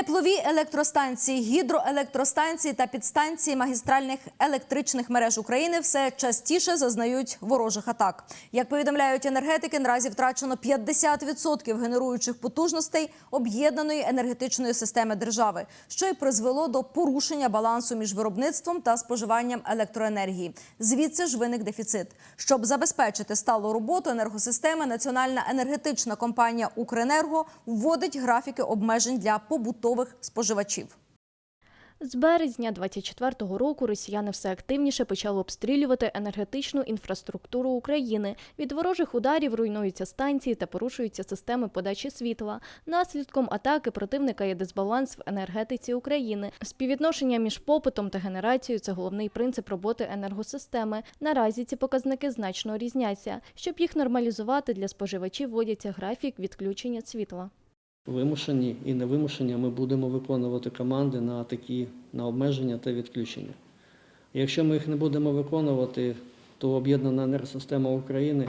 Теплові електростанції, гідроелектростанції та підстанції магістральних електричних мереж України все частіше зазнають ворожих атак. Як повідомляють енергетики, наразі втрачено 50% генеруючих потужностей об'єднаної енергетичної системи держави, що й призвело до порушення балансу між виробництвом та споживанням електроенергії. Звідси ж виник дефіцит. Щоб забезпечити сталу роботу енергосистеми, Національна енергетична компанія Укренерго вводить графіки обмежень для побутових споживачів. З березня 24-го року росіяни все активніше почали обстрілювати енергетичну інфраструктуру України. Від ворожих ударів руйнуються станції та порушуються системи подачі світла. Наслідком атаки противника є дисбаланс в енергетиці України. Співвідношення між попитом та генерацією це головний принцип роботи енергосистеми. Наразі ці показники значно різняться. Щоб їх нормалізувати для споживачів, вводяться графік відключення світла. Вимушені і невимушені ми будемо виконувати команди на такі на обмеження та відключення. Якщо ми їх не будемо виконувати, то об'єднана енергосистема України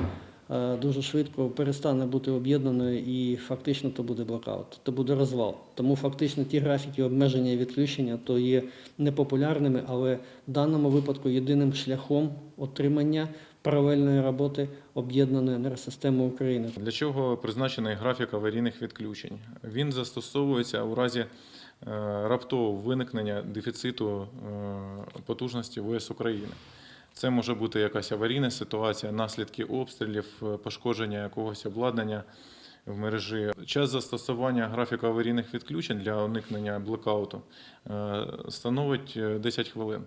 дуже швидко перестане бути об'єднаною і фактично то буде блокаут, то буде розвал. Тому фактично ті графіки обмеження і відключення то є непопулярними, але в даному випадку єдиним шляхом отримання паралельної роботи об'єднаної енергосистеми України. Для чого призначений графік аварійних відключень? Він застосовується у разі е, раптового виникнення дефіциту е, потужності ВС України. Це може бути якась аварійна ситуація, наслідки обстрілів, е, пошкодження якогось обладнання в мережі. Час застосування графіка аварійних відключень для уникнення блекауту е, становить е, 10 хвилин.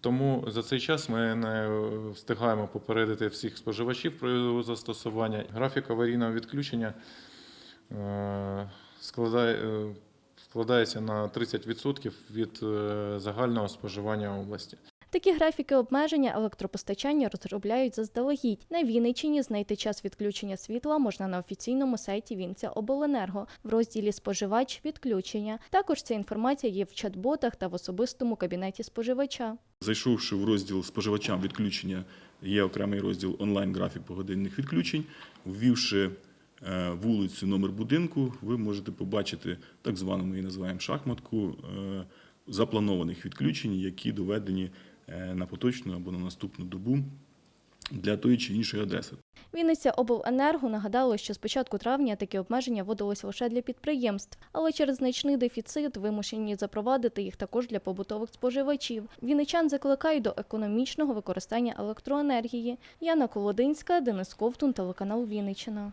Тому за цей час ми не встигаємо попередити всіх споживачів про його застосування. Графік аварійного відключення е, складає, е, складається на 30% від е, загального споживання області. Такі графіки обмеження електропостачання розробляють заздалегідь. На Вінниччині знайти час відключення світла можна на офіційному сайті Вінця Обленерго в розділі Споживач відключення. Також ця інформація є в чат-ботах та в особистому кабінеті споживача. Зайшовши в розділ споживачам відключення, є окремий розділ онлайн-графік погодинних відключень. Ввівши е, вулицю, номер будинку, ви можете побачити так звану ми її називаємо шахматку е, запланованих відключень, які доведені на поточну або на наступну добу для тої чи іншої адреси. Вінниця обленерго нагадало, що з початку травня такі обмеження вводилися лише для підприємств, але через значний дефіцит вимушені запровадити їх також для побутових споживачів. Вінничан закликають до економічного використання електроенергії. Яна Колодинська, Денис Ковтун, телеканал Вінниччина.